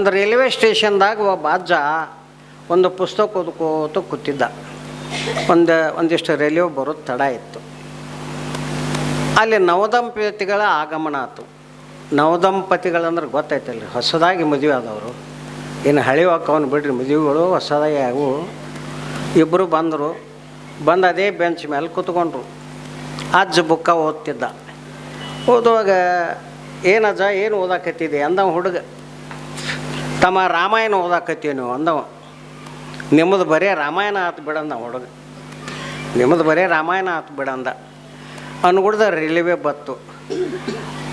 ಒಂದು ರೈಲ್ವೆ ಸ್ಟೇಷನ್ದಾಗ ಒಬ್ಬ ಅಜ್ಜ ಒಂದು ಪುಸ್ತಕ ಓದ್ಕೋತ ಕೂತಿದ್ದ. ಒಂದು, ಒಂದಿಷ್ಟು ರೈಲ್ವೆ ಬರೋದು ತಡ ಇತ್ತು. ಅಲ್ಲಿ ನವದಂಪತಿಗಳ ಆಗಮನ ಆಯಿತು ನವದಂಪತಿಗಳಂದ್ರೆ ಗೊತ್ತಾಯ್ತಲ್ಲ ಹೊಸದಾಗಿ ಮದುವೆ ಆದವರು. ಇನ್ನು ಹಳೆ ಅವನು ಬಿಡ್ರಿ, ಮದುವೆಗಳು ಹೊಸದಾಗಿ ಅವು ಇಬ್ಬರು ಬಂದರು. ಬಂದು ಅದೇ ಬೆಂಚ್ ಮೇಲೆ ಕೂತ್ಕೊಂಡ್ರು. ಅಜ್ಜ ಬುಕ್ಕ ಓದ್ತಿದ್ದ. ಓದುವಾಗ ಏನಜ್ಜ ಏನು ಓದಾಕತ್ತಿದೆ ಅಂದ ಹುಡುಗ. ತಮ್ಮ ರಾಮಾಯಣ ಓದಾಕತ್ತೀವಿ ಅಂದವ. ನಿಮ್ಮದು ಬರೀ ರಾಮಾಯಣ ಆತು ಬಿಡಂದ ಹುಡುಗ. ನಿಮ್ಮದು ಬರೀ ರಾಮಾಯಣ ಆತು ಬಿಡಂದ ಅನ್ಗುಡ್ದ ರೈಲ್ವೆ ಬತ್ತು.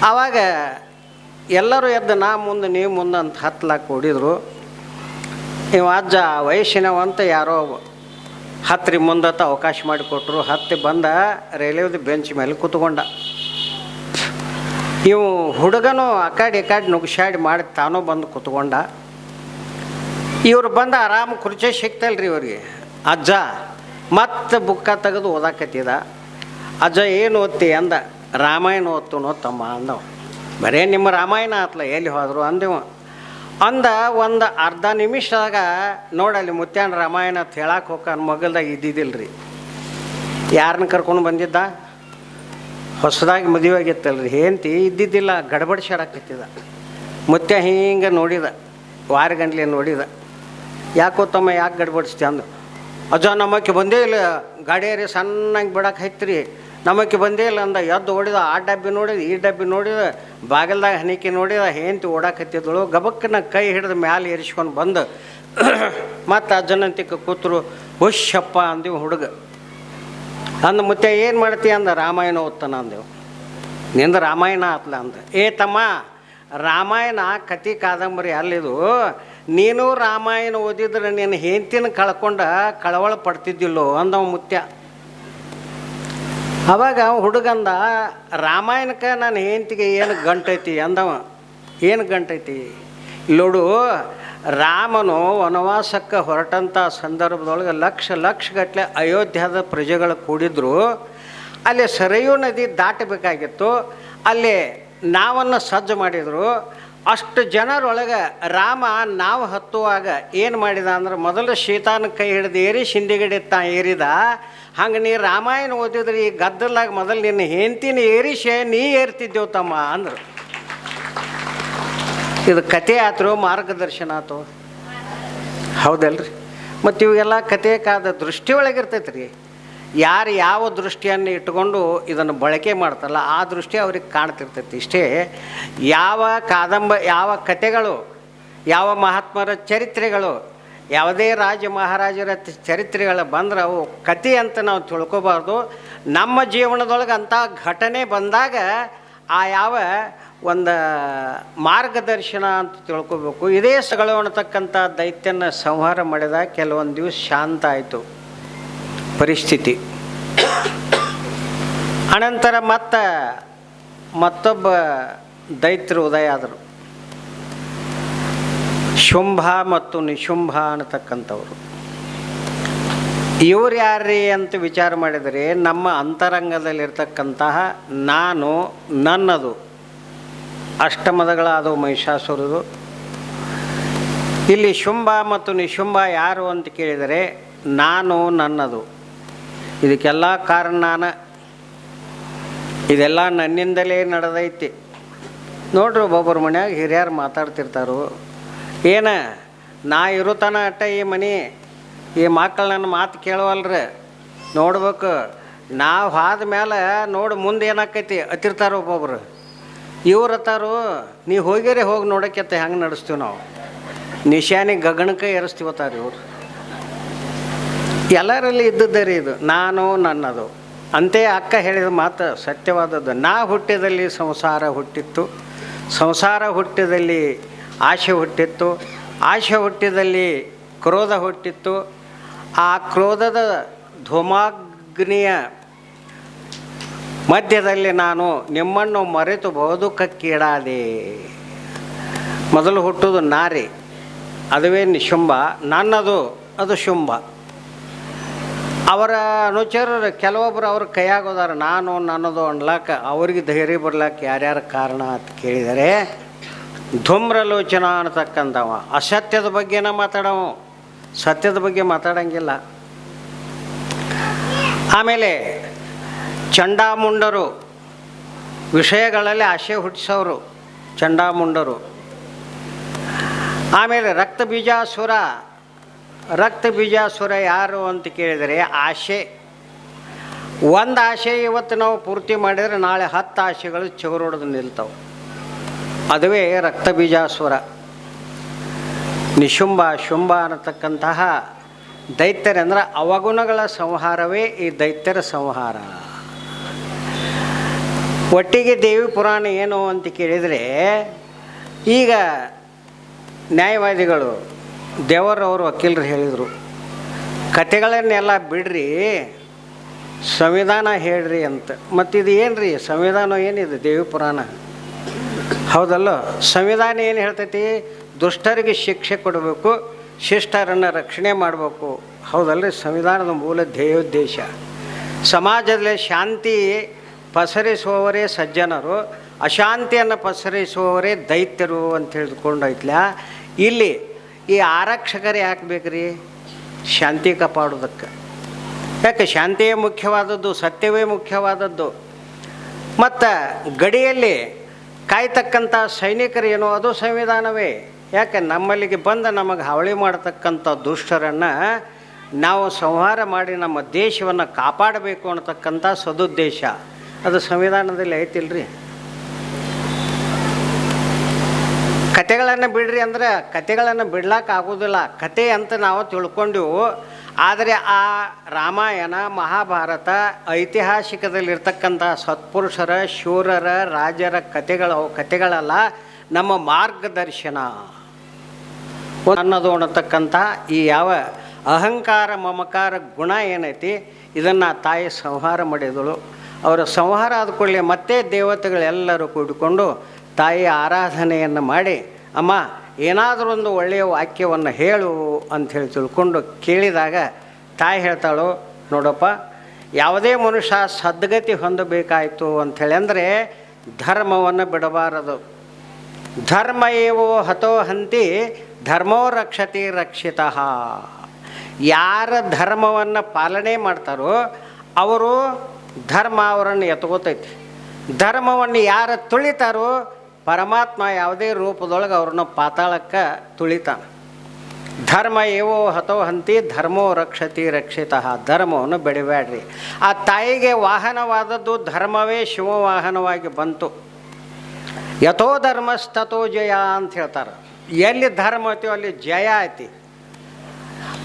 ಆವಾಗ ಎಲ್ಲರೂ ಎದ್ದು ನಾ ಮುಂದೆ ನೀವು ಮುಂದೆ ಅಂತ ಹತ್ಲಾಕ್ ಹೊಡಿದ್ರು ನೀವು ಅಜ್ಜ ವಯಸ್ಸಿನವಂತ ಯಾರೋ ಮುಂದೆ ಮುಂದತ್ತ ಅವಕಾಶ ಮಾಡಿಕೊಟ್ರು ಹತ್ತಿ ಬಂದ ರೈಲ್ವೆದು ಬೆಂಚ್ ಮೇಲೆ ಕೂತ್ಕೊಂಡ. ಇವು ಹುಡುಗನು ಆ ಕಡೆ ಈ ಕಡೆ ನುಗ್ಸಾಡಿ ಮಾಡಿ ತಾನೂ ಬಂದು ಕೂತ್ಕೊಂಡ. ಇವ್ರು ಬಂದು ಆರಾಮ ಕುರ್ಚಿ ಸಿಕ್ತಲ್ರಿ ಇವ್ರಿಗೆ. ಅಜ್ಜ, ಮತ್ತೆ ಬುಕ್ಕ ತೆಗೆದು ಓದಾಕತ್ತಿದ. ಅಜ್ಜ, ಏನು ಓದ್ತಿ ಅಂದ. ರಾಮಾಯಣ ಓದ್ತು ತಮ್ಮ ಅಂದವ. ಬರೇ ನಿಮ್ಮ ರಾಮಾಯಣ ಆತ್ಲ, ಎಲ್ಲಿ ಹೋದ್ರು ಅಂದೆವು. ಅಂದ ಒಂದು ಅರ್ಧ ನಿಮಿಷದಾಗ ನೋಡಲ್ಲಿ ಮುತ್ಯಾನ ರಾಮಾಯಣ ಅಂತ ಹೇಳಕ್ಕೆ ಹೋಗಾನ ಮಗಲ್ದಾಗ ರೀ ಯಾರನ್ನ ಕರ್ಕೊಂಡು ಬಂದಿದ್ದ? ಹೊಸದಾಗಿ ಮದುವೆ ಆಗಿತ್ತಲ್ರಿ. ಹೆಂಡತಿ ಇದ್ದಿದ್ದಿಲ್ಲ ಗಡಬಡಿಸಾಡಕತ್ತಿದ ಮುತ್ಯ ಹಿಂಗೆ ನೋಡಿದ. ವಾರಗಂಟ್ಲೆ ನೋಡಿದ. ಯಾಕೋ ತಮ್ಮ ಯಾಕೆ ಗಡ್ಬಡಿಸ್ತಿ ಅಂದ ಅಜ್ಜ, ನಮ್ಮಕ್ಕೆ ಬಂದೇ ಇಲ್ಲ. ಗಾಡಿಯರಿ ಸಣ್ಣಂಗೆ ಬಿಡಕ್ಕೆ ಹೈತ್ರಿ. ನಮ್ಮಕ್ಕೆ ಬಂದೇ ಇಲ್ಲ ಅಂದ. ಎದ್ದು ಓಡಿದ, ಆ ಡಬ್ಬಿ ನೋಡಿದ, ಈ ಡಬ್ಬಿ ನೋಡಿದ, ಬಾಗಿಲ್ದಾಗ ಹನಿಕೆ ನೋಡಿದ, ಹೆಂಡತಿ ಓಡಾಕತ್ತಿದ್ದಳು ಗಬಕ್ಕನ ಕೈ ಹಿಡಿದ ಮ್ಯಾಲೆ ಏರಿಸ್ಕೊಂಡು ಬಂದು. ಮತ್ತು ಅಜ್ಜನಂತಿಕ ಕೂತರು ಹುಷಪ್ಪ ಅಂದಿವು ಹುಡುಗ. ಅಂದ, ಮತ್ತೆ, ಏನು ಮಾಡ್ತೀಯ ಅಂದ, ರಾಮಾಯಣ ಓದ್ತಾನ ಅಂದೆವು. ನಿಂದ ರಾಮಾಯಣ ಆತ್ಲ ಅಂದ. ಏ ತಮ್ಮ, ರಾಮಾಯಣ ಕತಿ ಕಾದಂಬರಿ ಅಲ್ಲಿದು. ನೀನು ರಾಮಾಯಣ ಓದಿದ್ರೆ ನಿನ್ನ ಹೆಂಡ್ತಿನ ಕಳ್ಕೊಂಡ ಕಳವಳ ಪಡ್ತಿದ್ದಿಲ್ಲೋ ಅಂದವ ಮುತ್ಯ. ಅವಾಗ ಹುಡುಗಂದ, ರಾಮಾಯಣಕ್ಕೆ ನನ್ನ ಹೆಂಡ್ತಿಗೆ ಏನು ಗಂಟೈತಿ? ಅಂದವ. ಏನು ಗಂಟೈತಿ? ಇಲ್ಲೋಡು ರಾಮನು ವನವಾಸಕ್ಕೆ ಹೊರಟಂಥ ಸಂದರ್ಭದೊಳಗೆ ಲಕ್ಷ ಲಕ್ಷ ಗಟ್ಟಲೆ ಅಯೋಧ್ಯದ ಪ್ರಜೆಗಳು ಕೂಡಿದ್ರು. ಅಲ್ಲಿ ಸರಯೂ ನದಿ ದಾಟಬೇಕಾಗಿತ್ತು. ಅಲ್ಲಿ ನಾವನ್ನು ಸಜ್ಜು ಮಾಡಿದರು. ಅಷ್ಟು ಜನರೊಳಗೆ ರಾಮ ನಾವು ಹತ್ತುವಾಗ ಏನು ಮಾಡಿದ ಅಂದ್ರೆ ಮೊದಲು ಶೀತಾನ ಕೈ ಹಿಡಿದು ಏರಿ ಶಿಂದಿಗಡೆ ತಾ ಏರಿದ. ಹಂಗೆ ನೀ ರಾಮಾಯಣ ಓದಿದ್ರೆ ಈ ಗದ್ದಲಾಗ ಮೊದಲು ನಿನ್ನ ಹೆಂಡ್ತಿನ ಏರಿಸೆ ನೀ ಏರ್ತಿದ್ದೆವು ತಮ್ಮ ಅಂದರು. ಇದು ಕತೆ ಆತರು, ಮಾರ್ಗದರ್ಶನ ಆತು? ಹೌದಲ್ರಿ. ಮತ್ತು ಇವೆಲ್ಲ ಕತೆ ಕಾದ ದೃಷ್ಟಿ ರೀ ಯಾರು ಯಾವ ದೃಷ್ಟಿಯನ್ನು ಇಟ್ಟುಕೊಂಡು ಇದನ್ನು ಬಳಕೆ ಮಾಡ್ತಾರಲ್ಲ, ಆ ದೃಷ್ಟಿ ಅವ್ರಿಗೆ ಕಾಣ್ತಿರ್ತೈತಿ. ಇಷ್ಟೇ ಯಾವ ಕಾದಂಬ, ಯಾವ ಕತೆಗಳು ಯಾವ ಮಹಾತ್ಮರ ಚರಿತ್ರೆಗಳು, ಯಾವುದೇ ರಾಜ ಮಹಾರಾಜರ ಚರಿತ್ರೆಗಳು ಬಂದ್ರೆ ಅವು ಕತೆ ಅಂತ ನಾವು ತಿಳ್ಕೊಬಾರ್ದು. ನಮ್ಮ ಜೀವನದೊಳಗೆ ಅಂಥ ಘಟನೆ ಬಂದಾಗ ಆ ಯಾವ ಒಂದು ಮಾರ್ಗದರ್ಶನ ಅಂತ ತಿಳ್ಕೊಬೇಕು. ಇದೇ ಸಗಳು ಅನ್ನತಕ್ಕಂಥ ದೈತ್ಯನ ಸಂಹಾರ ಮಾಡಿದಾಗ ಕೆಲವೊಂದು ದಿವಸ ಶಾಂತ ಆಯಿತು. ಪರಿಸ್ಥಿತಿ. ಅನಂತರ ಮತ್ತೆ, ಮತ್ತೊಬ್ಬ ದೈತ್ಯರು ಉದಯ ಆದರು. ಶುಂಭ ಮತ್ತು ನಿಶುಂಭ ಅನ್ನತಕ್ಕಂಥವ್ರು. ಇವ್ರು ಯಾರ್ರೀ ಅಂತ ವಿಚಾರ ಮಾಡಿದರೆ, ನಮ್ಮ ಅಂತರಂಗದಲ್ಲಿರ್ತಕ್ಕಂತಹ ನಾನು, ನನ್ನದು, ಅಷ್ಟಮದಗಳಾದವು ಮಹಿಷಾಸುರದು ಇಲ್ಲಿ ಶುಂಭ ಮತ್ತು ನಿಶುಂಭ ಯಾರು ಅಂತ ಕೇಳಿದರೆ, ನಾನು, ನನ್ನದು. ಇದಕ್ಕೆಲ್ಲ ಕಾರಣ ನಾನು. ಇದೆಲ್ಲ ನನ್ನಿಂದಲೇ ನಡೆದೈತಿ. ನೋಡ್ರಿ ಒಬ್ಬೊಬ್ಬರ ಮನ್ಯಾಗ ಹಿರಿಯರು ಮಾತಾಡ್ತಿರ್ತಾರು. ಏನ, ನಾ ಇರುತನ ಅಟ್ಟ ಈ ಮನೆ, ಈ ಮಕ್ಕಳು ನನ್ನ ಮಾತು ಕೇಳವಲ್ರಿ. ನೋಡ್ಬೇಕು, ನಾವು ಆದ ಮೇಲೆ ನೋಡು ಮುಂದೆ ಏನಾಕೈತಿ ಅತಿರ್ತಾರ ಒಬ್ಬೊಬ್ರು. ಇವ್ರು ಅತ್ತಾರು ನೀವು ಹೋಗಿರಿ ಹೋಗಿ ನೋಡೋಕೆತ್ತ ಹೆಂಗೆ ನಡೆಸ್ತೀವಿ ನಾವು? ನಿಶಾನಿ ಗಗನಕ್ಕೆ ಏರಿಸ್ತೀವತ್ತಾರ ಇವ್ರು. ಎಲ್ಲರಲ್ಲಿ ಇದ್ದದ್ದೇ ಇದು. ನಾನು, ನನ್ನದು. ಅಂತೆ ಅಕ್ಕ ಹೇಳಿದ ಮಾತು ಸತ್ಯವಾದದ್ದು. ನಾ ಹುಟ್ಟಿದಲ್ಲಿ ಸಂಸಾರ ಹುಟ್ಟಿತ್ತು. ಸಂಸಾರ ಹುಟ್ಟಿದಲ್ಲಿ ಆಶೆ ಹುಟ್ಟಿತ್ತು. ಆಶೆ ಹುಟ್ಟಿದಲ್ಲಿ ಕ್ರೋಧ ಹುಟ್ಟಿತ್ತು. ಆ ಕ್ರೋಧದ ಧೂಮಾಗ್ನಿಯ ಮಧ್ಯದಲ್ಲಿ ನಾನು ನಿಮ್ಮನ್ನು ಮರೆತು ಬದುಕಕ್ಕೀಡಾದೆ ಮೊದಲು ಹುಟ್ಟುವುದು ನಾರಿ. ಅದುವೇ ನಿಶುಂಭ. ನನ್ನದು, ಅದು ಶುಂಭ. ಅವರ ಅನುಚರರು ಕೆಲವೊಬ್ಬರು ಅವ್ರ ಕೈಯಾಗೋದಾರ ನಾನು ನನ್ನದು ಅನ್ಲಾಕ, ಅವ್ರಿಗೆ ಧೈರ್ಯ ಬರ್ಲಾಕ ಯಾರ್ಯಾರ ಕಾರಣ ಅಂತ ಕೇಳಿದರೆ, ಧೂಮ್ರಲೋಚನ ಅನ್ನತಕ್ಕಂಥವ ಅಸತ್ಯದ ಬಗ್ಗೆನ ಮಾತಾಡವ. ಸತ್ಯದ ಬಗ್ಗೆ ಮಾತಾಡಂಗಿಲ್ಲ. ಆಮೇಲೆ ಚಂಡಾಮುಂಡರು, ವಿಷಯಗಳಲ್ಲಿ ಆಶೆ ಹುಟ್ಟಿಸೋರು, ಚಂಡಾಮುಂಡರು. ಆಮೇಲೆ ರಕ್ತ ಬೀಜಾಸುರ ರಕ್ತ ಬೀಜಾಸುರ ಯಾರು ಅಂತ ಕೇಳಿದರೆ ಆಶೆ. ಒಂದು ಆಶೆ ಇವತ್ತು ನಾವು ಪೂರ್ತಿ ಮಾಡಿದರೆ ನಾಳೆ ಹತ್ತು ಆಶೆಗಳು ಚಿಗುರೊಡೆದು ನಿಲ್ತವೆ. ಅದುವೇ ರಕ್ತ ಬೀಜಾಸುರ ನಿಶುಂಭ ಶುಂಭ ಅನ್ನತಕ್ಕಂತಹ ದೈತ್ಯರಂದ್ರೆ ಅವಗುಣಗಳ ಸಂಹಾರವೇ ಈ ದೈತ್ಯರ ಸಂಹಾರ. ಒಟ್ಟಿಗೆ ದೇವಿ ಪುರಾಣ ಏನು ಅಂತ ಕೇಳಿದರೆ ಈಗ ನ್ಯಾಯವಾದಿಗಳು ದೇವರವರು ವಕೀಲರು ಹೇಳಿದರು ಕತೆಗಳನ್ನೆಲ್ಲ ಬಿಡ್ರಿ, ಸಂವಿಧಾನ ಹೇಳ್ರಿ ಅಂತ. ಮತ್ತು ಇದು ಏನು ರೀ ಸಂವಿಧಾನ ಏನಿದೆ ದೇವಿ ಪುರಾಣ? ಹೌದಲ್ಲೋ, ಸಂವಿಧಾನ ಏನು ಹೇಳ್ತೈತಿ? ದುಷ್ಟರಿಗೆ ಶಿಕ್ಷೆ ಕೊಡಬೇಕು, ಶಿಷ್ಟರನ್ನು ರಕ್ಷಣೆ ಮಾಡಬೇಕು. ಹೌದಲ್ರಿ, ಸಂವಿಧಾನದ ಮೂಲ ಧ್ಯೇಯೋದ್ದೇಶ. ಸಮಾಜದಲ್ಲಿ ಶಾಂತಿ ಪಸರಿಸುವವರೇ ಸಜ್ಜನರು, ಅಶಾಂತಿಯನ್ನು ಪಸರಿಸುವವರೇ ದೈತ್ಯರು ಅಂತ ಹೇಳಿದುಕೊಂಡೈತ್ಲ ಇಲ್ಲಿ ಈ ಆರಕ್ಷಕರು ಯಾಕೆ ಬೇಕ್ರಿ? ಶಾಂತಿ ಕಾಪಾಡೋದಕ್ಕೆ. ಯಾಕೆ ಶಾಂತಿಯೇ ಮುಖ್ಯವಾದದ್ದು, ಸತ್ಯವೇ ಮುಖ್ಯವಾದದ್ದು? ಮತ್ತು ಗಡಿಯಲ್ಲಿ ಕಾಯ್ತಕ್ಕಂಥ ಸೈನಿಕರು ಏನೋ ಅದು ಸಂವಿಧಾನವೇ. ಯಾಕೆ ನಮ್ಮಲ್ಲಿಗೆ ಬಂದು ನಮಗೆ ಹಾವಳಿ ಮಾಡತಕ್ಕಂಥ ದುಷ್ಟರನ್ನು ನಾವು ಸಂಹಾರ ಮಾಡಿ ನಮ್ಮ ದೇಶವನ್ನು ಕಾಪಾಡಬೇಕು ಅನ್ನತಕ್ಕಂಥ ಸದುದ್ದೇಶ. ಅದು ಸಂವಿಧಾನದಲ್ಲಿ ಐತಿಲ್ರಿ? ಕತೆಗಳನ್ನು ಬಿಡ್ರಿ ಅಂದ್ರೆ ಕತೆಗಳನ್ನು ಬಿಡ್ಲಾಕ ಆಗೋದಿಲ್ಲ. ಕತೆ ಅಂತ ನಾವು ತಿಳ್ಕೊಂಡೆವು. ಆದರೆ ಆ ರಾಮಾಯಣ, ಮಹಾಭಾರತ ಐತಿಹಾಸಿಕದಲ್ಲಿರ್ತಕ್ಕಂಥ ಸತ್ಪುರುಷರ, ಶೂರರ, ರಾಜರ ಕತೆಗಳ, ಕತೆಗಳಲ್ಲ, ನಮ್ಮ ಮಾರ್ಗದರ್ಶನ. ಅನ್ನೋದು ಅನ್ನತಕ್ಕಂಥ ಈ ಯಾವ ಅಹಂಕಾರ, ಮಮಕಾರ ಗುಣ ಏನೈತಿ, ಇದನ್ನು ತಾಯಿ ಸಂಹಾರ ಮಾಡಿದಳು. ಅವರ ಸಂಹಾರ ಆದ ಕೂಡಲೇ ಮತ್ತೆ ದೇವತೆಗಳೆಲ್ಲರೂ ಕೂಡಿಕೊಂಡು ತಾಯಿ ಆರಾಧನೆಯನ್ನು ಮಾಡಿ, ಅಮ್ಮ, ಏನಾದರೂ ಒಂದು ಒಳ್ಳೆಯ ವಾಕ್ಯವನ್ನು ಹೇಳು ಅಂಥೇಳಿ ತಿಳ್ಕೊಂಡು ಕೇಳಿದಾಗ ತಾಯಿ ಹೇಳ್ತಾಳು, ನೋಡಪ್ಪ, ಯಾವುದೇ ಮನುಷ್ಯ ಸದ್ಗತಿ ಹೊಂದಬೇಕಾಯಿತು ಅಂಥೇಳಿ ಅಂದರೆ ಧರ್ಮವನ್ನು ಬಿಡಬಾರದು. ಧರ್ಮ ಏವೋ ಹತೋ ಹಂತಿ, ಧರ್ಮೋ ರಕ್ಷತಿ ರಕ್ಷಿತ. ಯಾರ ಧರ್ಮವನ್ನು ಪಾಲನೆ ಮಾಡ್ತಾರೋ ಅವರು ಧರ್ಮ ಅವರನ್ನು ಎತ್ಕೋತೈತಿ. ಧರ್ಮವನ್ನು ಯಾರು ತುಳಿತಾರೋ ಪರಮಾತ್ಮ ಯಾವುದೇ ರೂಪದೊಳಗೆ ಅವ್ರನ್ನ ಪಾತಾಳಕ್ಕೆ ತುಳಿತಾನೆ. ಧರ್ಮ ಏವೋ ಹತೋ ಹಂತಿ, ಧರ್ಮೋ ರಕ್ಷತಿ ರಕ್ಷಿತ. ಧರ್ಮವನ್ನು ಬೆಳಿಬೇಡ್ರಿ ಆ ತಾಯಿಗೆ ವಾಹನವಾದದ್ದು ಧರ್ಮವೇ ಶಿವವಾಹನವಾಗಿ ಬಂತು. ಯಥೋ ಧರ್ಮಸ್ತಥೋ ಜಯ ಅಂತ ಹೇಳ್ತಾರೆ. ಎಲ್ಲಿ ಧರ್ಮ ಐತಿ ಅಲ್ಲಿ ಜಯ ಐತಿ.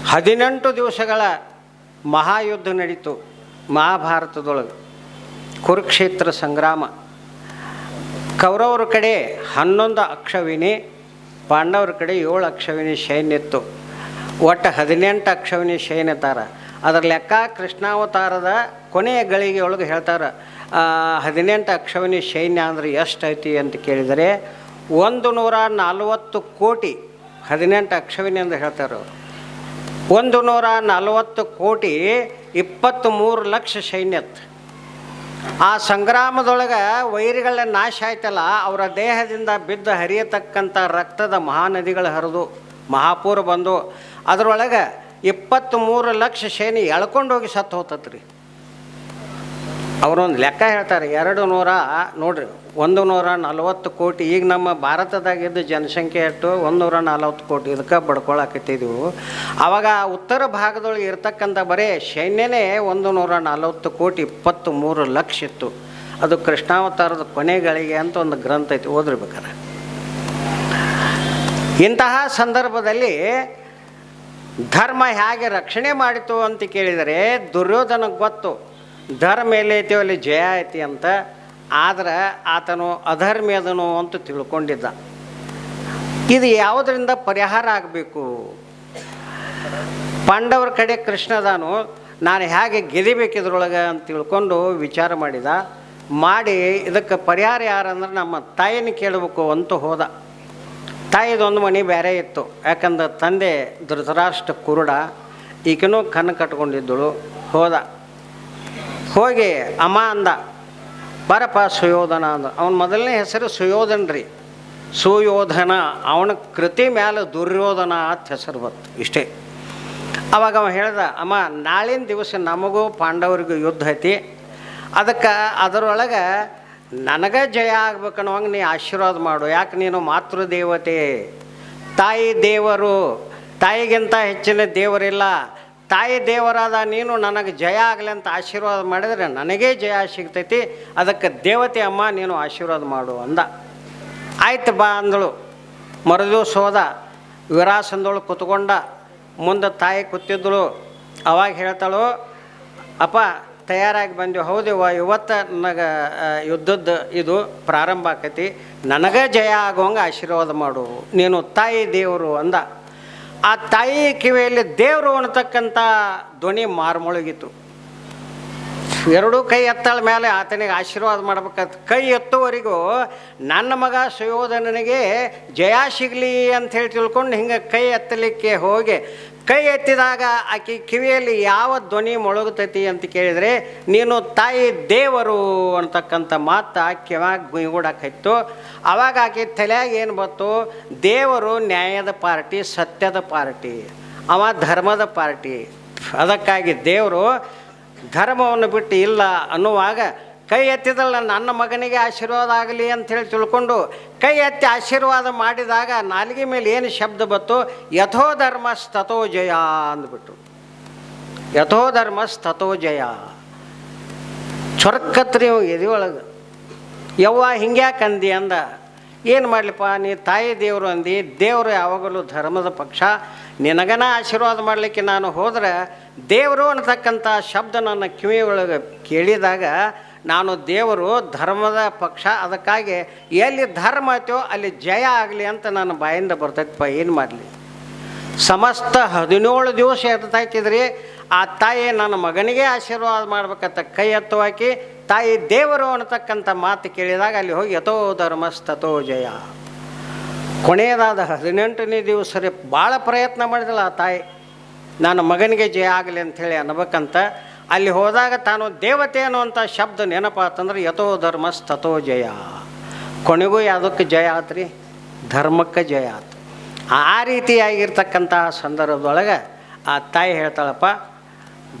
ಹದಿನೆಂಟು ದಿವಸಗಳ ಮಹಾಯುದ್ಧ ನಡೀತು ಮಹಾಭಾರತದೊಳಗೆ. ಕುರುಕ್ಷೇತ್ರ ಸಂಗ್ರಾಮ. ಕೌರವರ ಕಡೆ ಹನ್ನೊಂದು ಅಕ್ಷವಿನಿ, ಪಾಂಡವರ ಕಡೆ ಏಳು ಅಕ್ಷವಿನಿ ಸೈನ್ಯ ಇತ್ತು. ಒಟ್ಟು ಹದಿನೆಂಟು ಅಕ್ಷವಿನಿ ಶೈನ್ಯತಾರ ಅದರ ಲೆಕ್ಕ ಕೃಷ್ಣಾವತಾರದ ಕೊನೆಯ ಗಳಿಗೆ ಒಳಗೆ ಹೇಳ್ತಾರೆ ಹದಿನೆಂಟು ಅಕ್ಷವಿನಿ ಸೈನ್ಯ ಅಂದರೆ ಎಷ್ಟು ಐತಿ ಅಂತ ಕೇಳಿದರೆ, ಒಂದು ನೂರ ನಲವತ್ತು ಕೋಟಿ ಹದಿನೆಂಟು ಅಕ್ಷವಿನಿ ಅಂತ ಹೇಳ್ತಾರೆ. ಒಂದು ನೂರ ನಲವತ್ತು ಕೋಟಿ ಇಪ್ಪತ್ತು ಮೂರು ಲಕ್ಷ ಸೈನ್ಯತ್ ಆ ಸಂಗ್ರಾಮದೊಳಗೆ ವೈರಿಗಳ ನಾಶ ಆಯ್ತಲ್ಲ, ಅವರ ದೇಹದಿಂದ ಬಿದ್ದು ಹರಿಯತಕ್ಕಂಥ ರಕ್ತದ ಮಹಾನದಿಗಳು ಹರಿದು ಮಹಾಪೂರ ಬಂದು, ಅದರೊಳಗೆ ಇಪ್ಪತ್ತ್ ಮೂರು ಲಕ್ಷ ಶೇನಿ ಎಳ್ಕೊಂಡು ಹೋಗಿ ಸತ್ತು ಹೋತತ್ರಿ. ಅವರೊಂದು ಲೆಕ್ಕ ಹೇಳ್ತಾರೆ, ಎರಡು ನೂರ, ನೋಡ್ರಿ. ಒಂದು ನೂರ ನಲವತ್ತು ಕೋಟಿ. ಈಗ ನಮ್ಮ ಭಾರತದಾಗಿದ್ದ ಜನಸಂಖ್ಯೆ ಎಷ್ಟು ಒಂದು ನೂರ ನಲವತ್ತು ಕೋಟಿ ಇದಕ್ಕೆ ಬಡ್ಕೊಳಕತ್ತಿದ್ದೆವು ಅವಾಗ ಉತ್ತರ ಭಾಗದೊಳಗೆ ಇರ್ತಕ್ಕಂಥ ಬರೀ ಸೈನ್ಯನೇ ಒಂದು ನೂರ ನಲವತ್ತು ಕೋಟಿ ಇಪ್ಪತ್ತು ಮೂರು ಲಕ್ಷ ಇತ್ತು. ಅದು ಕೃಷ್ಣಾವತಾರದ ಕೊನೆಗಳಿಗೆ ಅಂತ ಒಂದು ಗ್ರಂಥ ಐತಿ ಓದಿರ್ಬೇಕಾರೆ ಇಂತಹ ಸಂದರ್ಭದಲ್ಲಿ ಧರ್ಮ ಹೇಗೆ ರಕ್ಷಣೆ ಮಾಡಿತು ಅಂತ ಕೇಳಿದರೆ ದುರ್ಯೋಧನಕ್ಕೆ ಗೊತ್ತು. ಧರ್ಮ ಎಲ್ಲೈತಿ ಅಲ್ಲಿ ಜಯ ಐತಿ ಅಂತ. ಆದ್ರೆ ಆತನು ಅಧರ್ಮಿ ಅದನು ಅಂತ ತಿಳ್ಕೊಂಡಿದ್ದ. ಇದು ಯಾವುದರಿಂದ ಪರಿಹಾರ ಆಗಬೇಕು? ಪಾಂಡವರ ಕಡೆ ಕೃಷ್ಣದಾನು, ನಾನು ಹೇಗೆ ಗೆಲಿಬೇಕು ಇದ್ರೊಳಗೆ ಅಂತ ತಿಳ್ಕೊಂಡು ವಿಚಾರ ಮಾಡಿದ. ಮಾಡಿ ಇದಕ್ಕೆ ಪರಿಹಾರ ಯಾರಂದ್ರೆ ನಮ್ಮ ತಾಯಿನ ಕೇಳಬೇಕು ಅಂತ ಹೋದ. ತಾಯಿದೊಂದು ಮನೆ ಬೇರೆ ಇತ್ತು. ಯಾಕಂದ್ರೆ ತಂದೆ ಧೃತರಾಷ್ಟ್ರ ಕುರುಡ, ಈಕನೂ ಕಣ್ಣು ಕಟ್ಕೊಂಡಿದ್ದಳು. ಹೋದ. ಹೋಗಿ ಅಮ್ಮ ಅಂದ ಬರಪ್ಪ ಸುಯೋಧನ ಅಂದ. ಅವನ ಮೊದಲನೇ ಹೆಸರು ಸುಯೋಧನ್ ರೀ. ಸುಯೋಧನ, ಅವನ ಕೃತಿ ಮೇಲೆ ದುರ್ಯೋಧನ ಅಂತ ಹೆಸರು ಬಂತು, ಇಷ್ಟೇ. ಅವಾಗ ಅವ ಹೇಳ್ದ, ಅಮ್ಮ, ನಾಳಿನ ದಿವಸ ನಮಗೂ ಪಾಂಡವರಿಗೂ ಯುದ್ಧ ಐತಿ. ಅದಕ್ಕೆ ಅದರೊಳಗೆ ನನಗೆ ಜಯ ಆಗ್ಬೇಕನ್ನೋಂಗೆ ನೀ ಆಶೀರ್ವಾದ ಮಾಡು. ಯಾಕೆ ನೀನು ಮಾತೃದೇವತೆ? ತಾಯಿ ದೇವರು, ತಾಯಿಗಿಂತ ಹೆಚ್ಚಿನ ದೇವರಿಲ್ಲ. ತಾಯಿ ದೇವರಾದ ನೀನು ನನಗೆ ಜಯ ಆಗಲಿ ಅಂತ ಆಶೀರ್ವಾದ ಮಾಡಿದರೆ ನನಗೇ ಜಯ ಸಿಗ್ತೈತಿ. ಅದಕ್ಕೆ ದೇವತೆ ಅಮ್ಮ, ನೀನು ಆಶೀರ್ವಾದ ಮಾಡು ಅಂದ. ಆಯ್ತು ಬಾ ಅಂದಳು. ಮರುದಿವ್ಸ ಹೋದ. ವಿರಾಸಂದಳು ಕುತ್ಕೊಂಡ. ಮುಂದೆ ತಾಯಿ ಕೂತಿದ್ದಳು ಅವಾಗ ಹೇಳ್ತಾಳು, ಅಪ್ಪ, ತಯಾರಾಗಿ ಬಂದೆವು ಹೌದು ಇವತ್ತು ನನಗೆ ಯುದ್ಧದ್ದು ಯುದ್ಧದ ಇದು ಪ್ರಾರಂಭ ಆಕೈತಿ. ನನಗೆ ಜಯ ಆಗುವಂಗೆ ಆಶೀರ್ವಾದ ಮಾಡು. ನೀನು ತಾಯಿ ದೇವರು ಅಂದ. ಆ ತಾಯಿ ಕಿವಿಯಲ್ಲಿ ದೇವರು ಅನ್ನತಕ್ಕಂಥ ಧ್ವನಿ ಮಾರ್ಮೊಳಗಿತ್ತು. ಎರಡೂ ಕೈ ಎತ್ತಾಳ ಮೇಲೆ ಆತನಿಗೆ ಆಶೀರ್ವಾದ ಮಾಡ್ಬೇಕಂತ ಕೈ ಎತ್ತುವರೆಗೂ ನನ್ನ ಮಗ ಸುಯೋಧನನಿಗೆ ಜಯ ಸಿಗಲಿ ಅಂತ ಹೇಳಿ ತಿಳ್ಕೊಂಡು ಹಿಂಗೆ ಕೈ ಎತ್ತಲಿಕ್ಕೆ ಹೋಗಿ ಕೈ ಎತ್ತಿದಾಗ ಆಕೆ ಕಿವಿಯಲ್ಲಿ ಯಾವ ಧ್ವನಿ ಮೊಳಗುತ್ತೈತಿ ಅಂತ ಕೇಳಿದರೆ, ನೀನು ತಾಯಿ ದೇವರು ಅಂತಕ್ಕಂಥ ಮಾತು ಕಿವಾಗ ಗುಯ್ಗೂಡಾಕಿತ್ತು ಅವಾಗ ಆಕೆ ತಲೆಯಾಗ ಏನು ಬಂತು? ದೇವರು ನ್ಯಾಯದ ಪಾರ್ಟಿ, ಸತ್ಯದ ಪಾರ್ಟಿ, ಅವ ಧರ್ಮದ ಪಾರ್ಟಿ. ಅದಕ್ಕಾಗಿ ದೇವರು ಧರ್ಮವನ್ನು ಬಿಟ್ಟು ಇಲ್ಲ ಅನ್ನುವಾಗ ಕೈ ಎತ್ತಿದಲ್ಲ, ನನ್ನ ಮಗನಿಗೆ ಆಶೀರ್ವಾದ ಆಗಲಿ ಅಂಥೇಳಿ ತಿಳ್ಕೊಂಡು ಕೈ ಎತ್ತಿ ಆಶೀರ್ವಾದ ಮಾಡಿದಾಗ ನಾಲಿಗೆ ಮೇಲೆ ಏನು ಶಬ್ದ ಬತ್ತು ಯಥೋ ಧರ್ಮ ಸ್ತಥೋ ಜಯ ಅಂದ್ಬಿಟ್ರು. ಯಥೋ ಧರ್ಮ ಸ್ತಥೋ ಜಯ. ಚೊರಕತ್ರಿ ಎದೆಯೊಳಗೆ. ಯವ್ವ ಹಿಂಗ್ಯಾಕೆ ಅಂದಿ ಅಂದ. ಏನು ಮಾಡಲಿಪ್ಪ? ನೀ ತಾಯಿ ದೇವರು ಅಂದಿ, ದೇವರು ಯಾವಾಗಲೂ ಧರ್ಮದ ಪಕ್ಷ. ನಿನಗನ ಆಶೀರ್ವಾದ ಮಾಡಲಿಕ್ಕೆ ನಾನು ಹೋದರೆ ದೇವರು ಅನ್ನತಕ್ಕಂಥ ಶಬ್ದ ನನ್ನ ಕಿವಿ ಒಳಗೆ ಕೇಳಿದಾಗ ನಾನು ದೇವರು ಧರ್ಮದ ಪಕ್ಷ, ಅದಕ್ಕಾಗಿ ಎಲ್ಲಿ ಧರ್ಮ ಐತೋ ಅಲ್ಲಿ ಜಯ ಆಗಲಿ ಅಂತ ನಾನು ಬಾಯಿಂದ ಬರ್ತೈತಪ್ಪ, ಏನು ಮಾಡಲಿ? ಸಮಸ್ತ ಹದಿನೇಳು ದಿವಸ ಎತ್ತಾಯ್ತಿದ್ರಿ ಆ ತಾಯಿ ನನ್ನ ಮಗನಿಗೆ ಆಶೀರ್ವಾದ ಮಾಡ್ಬೇಕಂತ ಕೈ ಎತ್ತುವಾಕಿ ತಾಯಿ ದೇವರು ಅನ್ನತಕ್ಕಂಥ ಮಾತು ಕೇಳಿದಾಗ ಅಲ್ಲಿ ಹೋಗಿ ಯಥೋ ಧರ್ಮಸ್ತಥೋ ಜಯ. ಕೊನೆಯದಾದ ಹದಿನೆಂಟನೇ ದಿವಸ ರೀ, ಭಾಳ ಪ್ರಯತ್ನ ಮಾಡಿದಳ ಆ ತಾಯಿ. ನನ್ನ ಮಗನಿಗೆ ಜಯ ಆಗಲಿ ಅಂಥೇಳಿ ಅನ್ಬೇಕಂತ ಅಲ್ಲಿ ಹೋದಾಗ ತಾನು ದೇವತೆ ಅನ್ನುವಂಥ ಶಬ್ದ ನೆನಪಾತಂದ್ರೆ ಯಥೋ ಧರ್ಮಸ್ತಥೋ ಜಯ. ಕೊನೆಗೂ ಯಾವುದಕ್ಕೆ ಜಯ ಆತ್ರಿ? ಧರ್ಮಕ್ಕೆ ಜಯ ಆತು. ಆ ರೀತಿಯಾಗಿರ್ತಕ್ಕಂತಹ ಸಂದರ್ಭದೊಳಗೆ ಆ ತಾಯಿ ಹೇಳ್ತಾಳಪ್ಪ,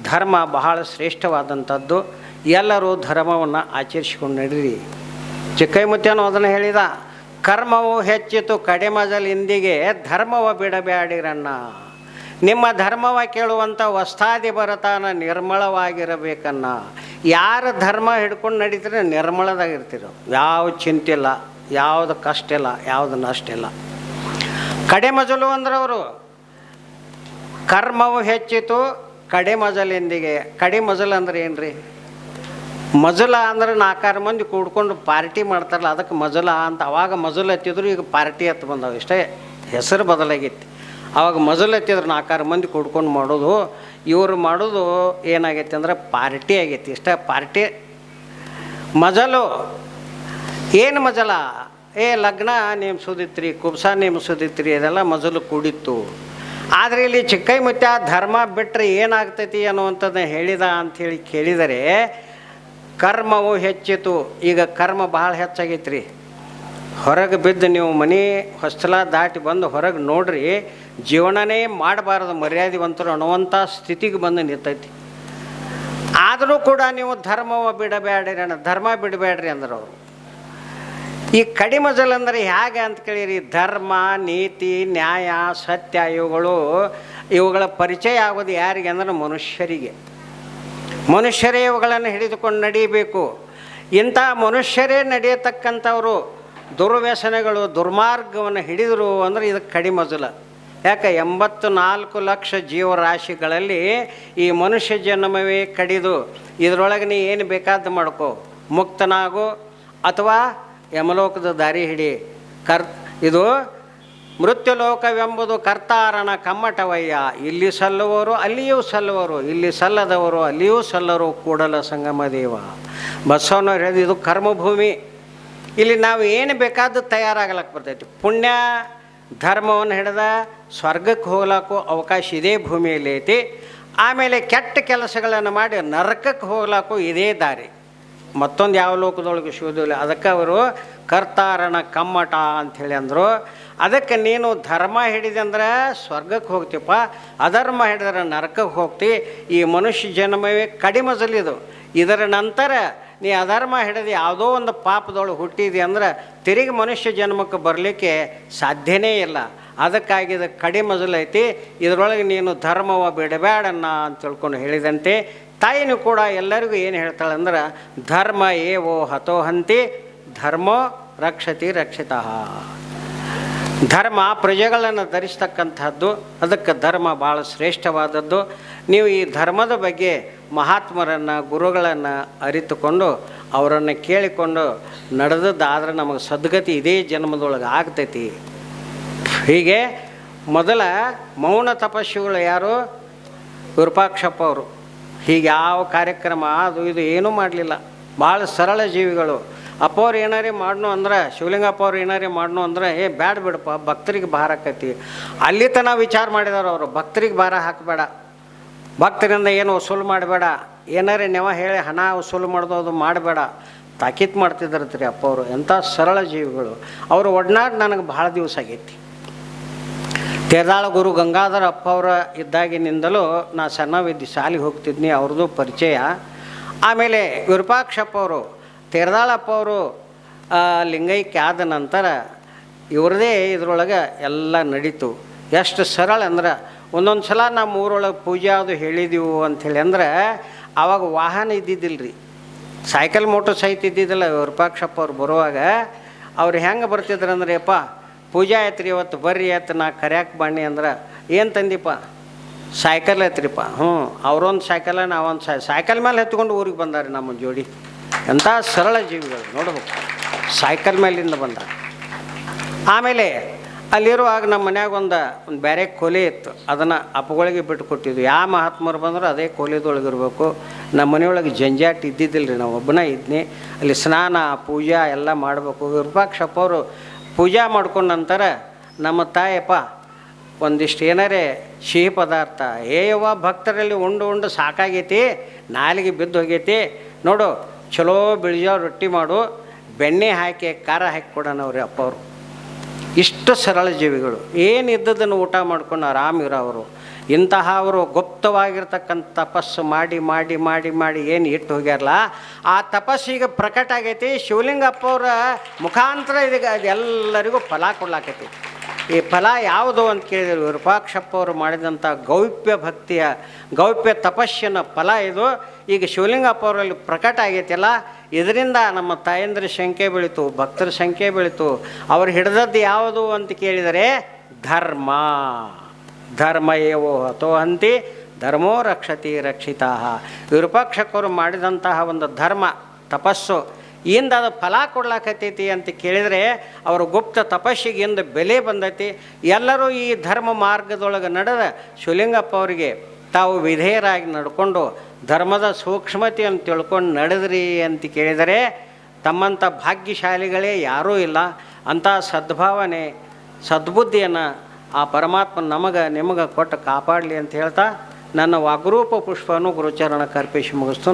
ಧರ್ಮ ಬಹಳ ಶ್ರೇಷ್ಠವಾದಂಥದ್ದು, ಎಲ್ಲರೂ ಧರ್ಮವನ್ನು ಆಚರಿಸಿಕೊಂಡು ನಡೀರಿ. ಚಿಕ್ಕೈಮುತ್ಯನು ಅದನ್ನು ಹೇಳಿದ, ಕರ್ಮವು ಹೆಚ್ಚಿತು ಕಡಿಮಜಲ್ ಇಂದಿಗೆ, ಧರ್ಮವ ಬಿಡಬ್ಯಾಡಿರಣ್ಣ ನಿಮ್ಮ ಧರ್ಮವ ಕೇಳುವಂಥ ವಸ್ತಾದಿ ಬರತಾನ ನಿರ್ಮಳವಾಗಿರಬೇಕನ್ನ. ಯಾರ ಧರ್ಮ ಹಿಡ್ಕೊಂಡು ನಡೀತಾರೆ ನಿರ್ಮಳದಾಗಿರ್ತೀರ. ಯಾವ ಚಿಂತೆ ಇಲ್ಲ ಯಾವುದು ಕಷ್ಟ ಇಲ್ಲ ಯಾವುದು ನಷ್ಟ ಇಲ್ಲ ಕಡೆ ಮಜಲು ಅಂದ್ರೆ ಅವರು ಕರ್ಮವು ಹೆಚ್ಚಿತು, ಕಡೆ ಮಜಲಿಂದಿಗೆ ಕಡೆ ಮಜಲ್ ಅಂದ್ರೆ ಏನ್ರಿ? ಮಜಲ ಅಂದ್ರೆ ನಾಲ್ಕಾರು ಮಂದಿ ಕೂಡ್ಕೊಂಡು ಪಾರ್ಟಿ ಮಾಡ್ತಾರಲ್ಲ, ಅದಕ್ಕೆ ಮಜಲ ಅಂತ. ಅವಾಗ ಮಜಲ್ ಹತ್ತಿದ್ರು ಈಗ ಪಾರ್ಟಿ ಹತ್ತು ಬಂದವು. ಇಷ್ಟೇ ಹೆಸರು ಬದಲಾಗೈತಿ. ಅವಾಗ ಮೊದಲು ಎತ್ತಿದ್ರು ನಾಲ್ಕಾರು ಮಂದಿ ಕೂಡ್ಕೊಂಡು ಮಾಡೋದು. ಇವರು ಮಾಡೋದು ಏನಾಗೈತಿ ಅಂದ್ರೆ ಪಾರ್ಟಿ ಆಗೈತಿ, ಇಷ್ಟೇ ಪಾರ್ಟಿ. ಮಜಲು, ಏನು ಮಜಲ? ಏ, ಲಗ್ನ ನೇಮಿಸೋದಿತ್ರಿ, ಕುಬ್ಸ ನೇಮಿಸೋದಿತ್ರಿ ಅದೆಲ್ಲ ಮಜಲು ಕೂಡಿತ್ತು. ಆದರೆ ಇಲ್ಲಿ ಚಿಕ್ಕೈ ಮುತ್ಯ ಧರ್ಮ ಬಿಟ್ಟರೆ ಏನಾಗ್ತೈತಿ ಅನ್ನುವಂಥದ್ದನ್ನ ಹೇಳಿದ ಅಂಥೇಳಿ ಕೇಳಿದರೆ, ಕರ್ಮವು ಹೆಚ್ಚಿತು. ಈಗ ಕರ್ಮ ಭಾಳ ಹೆಚ್ಚಾಗೈತ್ರಿ. ಹೊರಗೆ ಬಿದ್ದು ನೀವು ಮನೆ ಹೊಸ್ತಲ ದಾಟಿ ಬಂದು ಹೊರಗೆ ನೋಡ್ರಿ, ಜೀವನನೇ ಮಾಡಬಾರದು, ಮರ್ಯಾದೆವಂತರು ಅನ್ನುವಂಥ ಸ್ಥಿತಿಗೆ ಬಂದು ನಿಂತೈತಿ. ಆದರೂ ಕೂಡ ನೀವು ಧರ್ಮವ ಬಿಡಬೇಡ್ರಿ ಅಣ್ಣ ಧರ್ಮ ಬಿಡಬೇಡ್ರಿ ಅಂದ್ರೆ ಅವರು. ಈ ಕಡಿಮೆ ಅಂದರೆ ಹೇಗೆ ಅಂತ ಕೇಳಿರಿ, ಧರ್ಮ, ನೀತಿ, ನ್ಯಾಯ, ಸತ್ಯ, ಇವುಗಳು, ಇವುಗಳ ಪರಿಚಯ ಆಗೋದು ಯಾರಿಗೆ ಅಂದ್ರೆ ಮನುಷ್ಯರಿಗೆ. ಮನುಷ್ಯರೇ ಇವುಗಳನ್ನು ಹಿಡಿದುಕೊಂಡು ನಡೀಬೇಕು. ಇಂಥ ಮನುಷ್ಯರೇ ನಡೆಯತಕ್ಕಂಥವರು ದುರ್ವ್ಯಸನಗಳು, ದುರ್ಮಾರ್ಗವನ್ನು ಹಿಡಿದರು ಅಂದರೆ ಇದಕ್ಕೆ ಕಡಿಮಜಲ. ಯಾಕೆ? ಎಂಬತ್ತು ನಾಲ್ಕು ಲಕ್ಷ ಜೀವರಾಶಿಗಳಲ್ಲಿ ಈ ಮನುಷ್ಯ ಜನ್ಮವೇ ಕಡಿದು, ಇದರೊಳಗೆ ನೀ ಏನು ಬೇಕಾದ್ದು ಮಾಡ್ಕೋ. ಮುಕ್ತನಾಗು, ಅಥವಾ ಯಮಲೋಕದ ದಾರಿ ಹಿಡಿ. ಕರ್, ಇದು ಮೃತ್ಯುಲೋಕವೆಂಬುದು ಕರ್ತಾರನ ಕಮ್ಮಟವಯ್ಯ. ಇಲ್ಲಿ ಸಲ್ಲುವರು, ಅಲ್ಲಿಯೂ ಸಲ್ಲುವರು. ಇಲ್ಲಿ ಸಲ್ಲದವರು, ಅಲ್ಲಿಯೂ ಸಲ್ಲರು ಕೂಡಲ ಸಂಗಮ ದೇವ. ಬಸವನವ್ರು ಹೇಳಿದ ಇದು ಕರ್ಮಭೂಮಿ. ಇಲ್ಲಿ ನಾವು ಏನು ಬೇಕಾದ್ದು ತಯಾರಾಗಲಕ್ಕೆ ಬರ್ತೈತಿ. ಪುಣ್ಯ, ಧರ್ಮವನ್ನು ಹಿಡಿದ ಸ್ವರ್ಗಕ್ಕೆ ಹೋಗ್ಲಾಕು ಅವಕಾಶ ಇದೇ ಭೂಮಿಯಲ್ಲಿ ಐತಿ. ಆಮೇಲೆ ಕೆಟ್ಟ ಕೆಲಸಗಳನ್ನು ಮಾಡಿ ನರಕಕ್ಕೆ ಹೋಗ್ಲಾಕು ಇದೇ ದಾರಿ. ಮತ್ತೊಂದು ಯಾವ ಲೋಕದೊಳಗೆ ಸಿಗೋದಿಲ್ಲ ಅದಕ್ಕೆ ಅವರು ಕರ್ತಾರಣ ಕಮ್ಮಟ ಅಂಥೇಳಿ ಅಂದರು. ಅದಕ್ಕೆ ನೀನು ಧರ್ಮ ಹಿಡಿದಂದ್ರೆ ಸ್ವರ್ಗಕ್ಕೆ ಹೋಗ್ತೀಪ್ಪ ಅಧರ್ಮ ಹಿಡಿದ್ರೆ ನರಕಕ್ಕೆ ಹೋಗ್ತಿ. ಈ ಮನುಷ್ಯ ಜನ್ಮವೇ ಕಡಿಮಜಲಿದು ಇದರ ನಂತರ ನೀ ಅಧರ್ಮ ಹಿಡಿದು ಯಾವುದೋ ಒಂದು ಪಾಪದೊಳಗೆ ಹುಟ್ಟಿದಿ ಅಂದ್ರೆ ತಿರುಗಿ ಮನುಷ್ಯ ಜನ್ಮಕ್ಕೆ ಬರಲಿಕ್ಕೆ ಸಾಧ್ಯನೇ ಇಲ್ಲ. ಅದಕ್ಕಾಗಿ ಇದು ಕಡಿಮೆ ಐತಿ. ಇದರೊಳಗೆ ನೀನು ಧರ್ಮವ ಬಿಡಬೇಡನ್ನ ಅಂತ ತಿಳ್ಕೊಂಡು ಹೇಳಿದಂತೆ ತಾಯಿನೂ ಕೂಡ ಎಲ್ಲರಿಗೂ ಏನು ಹೇಳ್ತಾಳೆ ಅಂದ್ರೆ, ಧರ್ಮ ಏವೋ ಹತೋಹಂತಿ ಧರ್ಮೋ ರಕ್ಷತಿ ರಕ್ಷಿತ. ಧರ್ಮ ಪ್ರಜೆಗಳನ್ನು ಧರಿಸ್ತಕ್ಕಂಥದ್ದು, ಅದಕ್ಕೆ ಧರ್ಮ ಭಾಳ ಶ್ರೇಷ್ಠವಾದದ್ದು. ನೀವು ಈ ಧರ್ಮದ ಬಗ್ಗೆ ಮಹಾತ್ಮರನ್ನು, ಗುರುಗಳನ್ನು ಅರಿತುಕೊಂಡು ಅವರನ್ನು ಕೇಳಿಕೊಂಡು ನಡೆದದ್ದಾದ್ರೆ ನಮಗೆ ಸದ್ಗತಿ ಇದೇ ಜನ್ಮದೊಳಗೆ ಆಗ್ತೈತಿ. ಹೀಗೆ ಮೊದಲ ಮೌನ ತಪಸ್ಸುಗಳು ಯಾರು? ವಿರೂಪಾಕ್ಷಪ್ಪ ಅವರು. ಹೀಗೆ ಯಾವ ಕಾರ್ಯಕ್ರಮ ಅದು ಇದು ಏನೂ ಮಾಡಲಿಲ್ಲ. ಭಾಳ ಸರಳ ಜೀವಿಗಳು. ಅಪ್ಪ ಅವ್ರು ಏನಾರೇ ಮಾಡ್ನು ಅಂದ್ರೆ, ಶಿವಲಿಂಗಪ್ಪ ಅವ್ರು ಏನಾರೇ ಮಾಡ್ನು ಅಂದ್ರೆ, ಏ ಬ್ಯಾಡ ಬಿಡಪ್ಪ, ಭಕ್ತರಿಗೆ ಭಾರ ಆಕೈತಿ. ಅಲ್ಲಿ ತನಕ ವಿಚಾರ ಮಾಡಿದಾರ ಅವರು. ಭಕ್ತರಿಗೆ ಭಾರ ಹಾಕಬೇಡ. ಭಕ್ತರಿಂದ ಏನು ವಸೂಲು ಮಾಡಬೇಡ. ಏನಾರೇ ನೆವ ಹೇಳಿ ಹಣ ವಸೂಲು ಮಾಡೋದು ಅದು ಮಾಡಬೇಡ. ತಾಕೀತು ಮಾಡ್ತಿದ್ರತ್ರಿ ಅಪ್ಪ ಅವರು ಎಂಥ ಸರಳ ಜೀವಿಗಳು. ಅವರು ಒಡನಾಡ್ ನನಗೆ ಭಾಳ ದಿವಸ ಆಗೈತಿ. ತೇರ್ದಾಳ ಗುರು ಗಂಗಾಧರ ಅಪ್ಪ ಅವರ ಇದ್ದಾಗಿನಿಂದಲೂ ನಾ ಸಣ್ಣವಿದ್ದು ಶಾಲೆಗೆ ಹೋಗ್ತಿದ್ನಿ ಅವ್ರದ್ದು ಪರಿಚಯ. ಆಮೇಲೆ ವಿರೂಪಾಕ್ಷಪ್ಪ ಅವರು ತೇರದಾಳಪ್ಪ ಅವರು ಲಿಂಗೈಕ್ಯ ಆದ ನಂತರ ಇವ್ರದೇ ಇದ್ರೊಳಗೆ ಎಲ್ಲ ನಡೀತು. ಎಷ್ಟು ಸರಳ ಅಂದ್ರೆ ಒಂದೊಂದು ಸಲ ನಮ್ಮ ಊರೊಳಗೆ ಪೂಜೆ ಅದು ಹೇಳಿದೆವು ಅಂಥೇಳಿ ಅಂದ್ರೆ ಆವಾಗ ವಾಹನ ಇದ್ದಿದ್ದಿಲ್ಲ ರೀ ಸೈಕಲ್ ಮೋಟರ್ ಸಹಿತ ಇದ್ದಿದ್ದಿಲ್ಲ ವಿರೂಪಾಕ್ಷಪ್ಪ ಅವ್ರು ಬರುವಾಗ. ಅವ್ರು ಹೆಂಗೆ ಬರ್ತಿದ್ರು ಅಂದ್ರೆ ಯಪ್ಪ ಪೂಜಾ ಐತ್ರಿ ಇವತ್ತು, ಬರ್ರಿ, ಆಯ್ತು, ನಾ ಕರ್ಯಾಕೆ ಬಣ್ಣಿ ಅಂದ್ರೆ, ಏನು ತಂದಿಪ್ಪ? ಸೈಕಲ್ ಐತ್ರಿಪ್ಪ ಹ್ಞೂ, ಅವರೊಂದು ಸೈಕಲ, ನಾವೊಂದು ಸೈ, ಸೈಕಲ್ ಮೇಲೆ ಎತ್ಕೊಂಡು ಊರಿಗೆ ಬಂದಾರೆ ನಮ್ಮ ಜೋಡಿ. ಎಂಥ ಸರಳ ಜೀವಿಗಳು, ನೋಡ್ಬೇಕು. ಸೈಕಲ್ ಮೇಲಿಂದ ಬಂದ ಆಮೇಲೆ ಅಲ್ಲಿರುವಾಗ ನಮ್ಮ ಮನ್ಯಾಗ ಒಂದು ಒಂದು ಬೇರೆ ಕೊಲೆ ಇತ್ತು. ಅದನ್ನು ಅಪ್ಪಗಳಿಗೆ ಬಿಟ್ಟು ಕೊಟ್ಟಿದ್ವಿ ಯಾವ ಮಹಾತ್ಮರು ಬಂದರೂ ಅದೇ ಕೊಲೆದೊಳಗೆ ನಮ್ಮ ಮನೆಯೊಳಗೆ ಜಂಜಾಟ ಇದ್ದಿದ್ದಿಲ್ಲ ರೀ ನಾವು. ಒಬ್ಬನೇ ಇದ್ನಿ. ಅಲ್ಲಿ ಸ್ನಾನ, ಪೂಜಾ ಎಲ್ಲ ಮಾಡಬೇಕು. ವಿರೂಪಾಕ್ಷಪ್ಪ ಅವರು ಪೂಜಾ ಮಾಡ್ಕೊಂಡ ನಂತರ ನಮ್ಮ ತಾಯಪ್ಪ ಒಂದಿಷ್ಟು ಏನಾರೇ ಸಿಹಿ ಪದಾರ್ಥ ಏಯವ್ವ ಭಕ್ತರಲ್ಲಿ ಉಂಡು ಉಂಡು ಸಾಕಾಗೈತಿ, ನಾಲಿಗೆ ಬಿದ್ದು ಹೋಗೈತಿ. ನೋಡು ಚಲೋ ಬಿಳಿಜಾವ್ ರೊಟ್ಟಿ ಮಾಡು. ಬೆಣ್ಣೆ ಹಾಕಿ, ಖಾರ ಹಾಕಿ ಕೊಡೋಣವ್ರಿ ಅಪ್ಪ ಅವರು. ಇಷ್ಟು ಸರಳ ಜೀವಿಗಳು. ಏನಿದ್ದದನ್ನು ಊಟ ಮಾಡ್ಕೊಂಡು ಆರಾಮಿರೋರು ಇಂತಹ ಅವರು ಗುಪ್ತವಾಗಿರ್ತಕ್ಕಂಥ ತಪಸ್ಸು ಮಾಡಿ ಮಾಡಿ ಮಾಡಿ ಮಾಡಿ ಏನು ಇಟ್ಟು ಹೋಗ್ಯಾರಲ್ಲ ಆ ತಪಸ್ಸಿಗೆ ಪ್ರಕಟ ಆಗೈತಿ ಶಿವಲಿಂಗಪ್ಪ ಅವರ ಮುಖಾಂತರ ಇದಕ್ಕೆ ಅದೆಲ್ಲರಿಗೂ ಫಲ ಕೊಡ್ಲಾಕೈತಿ ಈ ಫಲ ಯಾವುದು ಅಂತ ಕೇಳಿದ್ರು ವಿರೂಪಾಕ್ಷಪ್ಪ ಅವರು ಮಾಡಿದಂಥ ಗೌಪ್ಯ ಭಕ್ತಿಯ, ಗೌಪ್ಯ ತಪಸ್ಸಿನ ಫಲ ಇದು. ಈಗ ಶಿವಲಿಂಗಪ್ಪ ಅವರಲ್ಲಿ ಪ್ರಕಟ ಆಗೈತಿಲ್ಲ, ಇದರಿಂದ ನಮ್ಮ ತಾಯಂದ್ರ ಶಂಕೆ ಬೆಳೀತು, ಭಕ್ತರ ಸಂಖ್ಯೆ ಬೆಳೀತು. ಅವ್ರು ಹಿಡಿದದ್ದು ಯಾವುದು ಅಂತ ಕೇಳಿದರೆ, ಧರ್ಮ. ಧರ್ಮ ಏವೋ ಹತೋ ಹಂತಿ, ಧರ್ಮೋ ರಕ್ಷತಿ ರಕ್ಷಿತಾ ವಿರೂಪಾಕ್ಷಕರು ಮಾಡಿದಂತಹ ಒಂದು ಧರ್ಮ, ತಪಸ್ಸು. ಇಂದ ಅದು ಫಲ ಕೊಡ್ಲಾಕತ್ತೈತಿ ಅಂತ ಕೇಳಿದರೆ ಅವರ ಗುಪ್ತ ತಪಸ್ಸಿಗೆ ತಪಸ್ಸಿಗಿಂದ ಬೆಲೆ ಬಂದೈತಿ. ಎಲ್ಲರೂ ಈ ಧರ್ಮ ಮಾರ್ಗದೊಳಗೆ ನಡೆದ ಶಿವಲಿಂಗಪ್ಪ ಅವರಿಗೆ ತಾವು ವಿಧೇಯರಾಗಿ ನಡ್ಕೊಂಡು ಧರ್ಮದ ಸೂಕ್ಷ್ಮತೆಯನ್ನು ತಿಳ್ಕೊಂಡು ನಡೆದ್ರಿ ಅಂತ ಕೇಳಿದರೆ ತಮ್ಮಂಥ ಭಾಗ್ಯಶಾಲಿಗಳೇ ಯಾರೂ ಇಲ್ಲ. ಅಂಥ ಸದ್ಭಾವನೆ, ಸದ್ಬುದ್ಧಿಯನ್ನು ಆ ಪರಮಾತ್ಮ ನಮಗೆ, ನಿಮಗೆ ಕೊಟ್ಟು ಕಾಪಾಡಲಿ ಅಂತ ಹೇಳ್ತಾ ನನ್ನ ವಾಗ್ರೂಪ ಪುಷ್ಪವನ್ನು ಗುರುಚರಣ ಕರ್ಪಿಸಿ ಮುಗಿಸ್ತು.